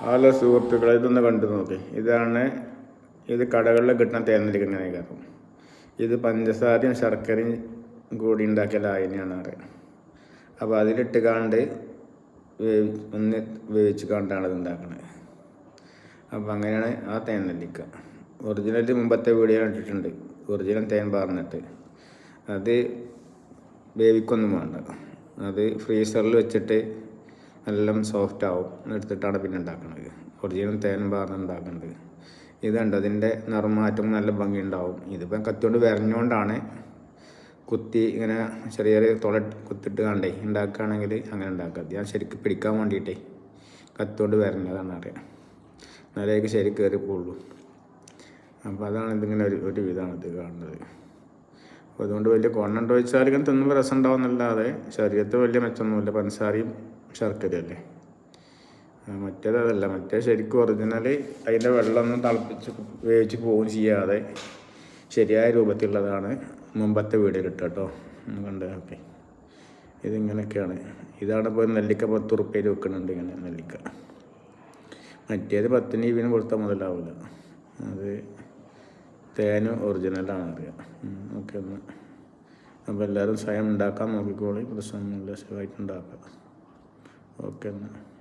Hello സുഹൃത്തുക്കളെ ഇതൊന്ന് കണ്ടു നോക്കി. ഇതാണ് ഇത് കടകളിൽ കിട്ടുന്ന ഇങ്ങനെ കയറും ഇത് പഞ്ചസാരയും ശർക്കരയും കൂടി ഉണ്ടാക്കിയ ലായനിയാണ് പറയുന്നത് അപ്പോൾ അതിലിട്ട് കാണ്ട് ഒന്ന് വേവിച്ച് കാണ്ടാണ് ഇത് ഉണ്ടാക്കുന്നത് അപ്പോൾ അങ്ങനെയാണ് ആ തേനല്ലിക്ക ഒറിജിനൽ മുമ്പത്തെ വീഡിയോ കണ്ടിട്ടുണ്ട്. ഒറിജിനൽ തേൻ പറഞ്ഞിട്ട് അത് വേവിക്കൊന്നും വേണ്ട. അത് ഫ്രീസറിൽ വെച്ചിട്ട് നല്ല സോഫ്റ്റ് ആവും. എടുത്തിട്ടാണ് പിന്നെ ഉണ്ടാക്കുന്നത് ഒറിജിനൽ തേൻ പാർന്ന് ഉണ്ടാക്കുന്നത് ഇതുണ്ട് അതിന്റെ നിറമാറ്റം നല്ല ഭംഗി ഉണ്ടാവും ഇതിപ്പം കത്തിയോണ്ട് വരഞ്ഞുകൊണ്ടാണ് കുത്തി ഇങ്ങനെ ചെറിയ ചെറിയ തുള കുത്തിട്ട് കണ്ടേ ഉണ്ടാക്കുകയാണെങ്കിൽ അങ്ങനെ ഉണ്ടാക്കുക. ഞാൻ ശരിക്കും പിടിക്കാൻ വേണ്ടിയിട്ടേ കത്തിയോണ്ട് വരഞ്ഞതാണ് അറിയാം. നിലയൊക്കെ ശരി കയറി പോവുള്ളൂ. അപ്പോൾ അതാണ് ഇതിങ്ങനെ ഒരു ഒരു വിധമാണ് ഇത് കാണുന്നത്. അപ്പോൾ അതുകൊണ്ട് വലിയ ഗുണമുണ്ടോ വെച്ചാൽ ഇങ്ങനെ തിന്നുമ്പോൾ രസം ഉണ്ടാവുന്നല്ലാതെ ശരീരത്തിൽ വലിയ മെച്ചമൊന്നുമില്ല. പഞ്ചസാരയും ശർക്കരയല്ലേ അല്ലേ മറ്റേത് അതല്ല മറ്റേ ശരിക്കും ഒറിജിനൽ അതിന്റെ വെള്ളമൊന്നും തിളപ്പിച്ച് വേവിച്ച് പോവുകയും ചെയ്യാതെ ശരിയായ രൂപത്തിലുള്ളതാണ് മുമ്പത്തെ വീട് കിട്ടുക കേട്ടോ. കണ്ട്? ഓക്കെ. ഇതിങ്ങനെയൊക്കെയാണ്. ഇതാണ് ഇപ്പോൾ നെല്ലിക്ക പത്ത് ഉറുപ്പ്യയിൽ വെക്കുന്നുണ്ട് ഇങ്ങനെ നെല്ലിക്ക. മറ്റേത് പത്തിന് ഇവിനും കൊടുത്താൽ മുതലാവില്ല അത് തേനും ഒറിജിനലാണ് അറിയാം. ഓക്കെ ഒന്ന് അപ്പോൾ എല്ലാവരും സ്വയം ഉണ്ടാക്കാൻ നോക്കിക്കോളി. പ്രശ്നമൊന്നുമില്ല. സുഖമായിട്ട് 而根了、啊。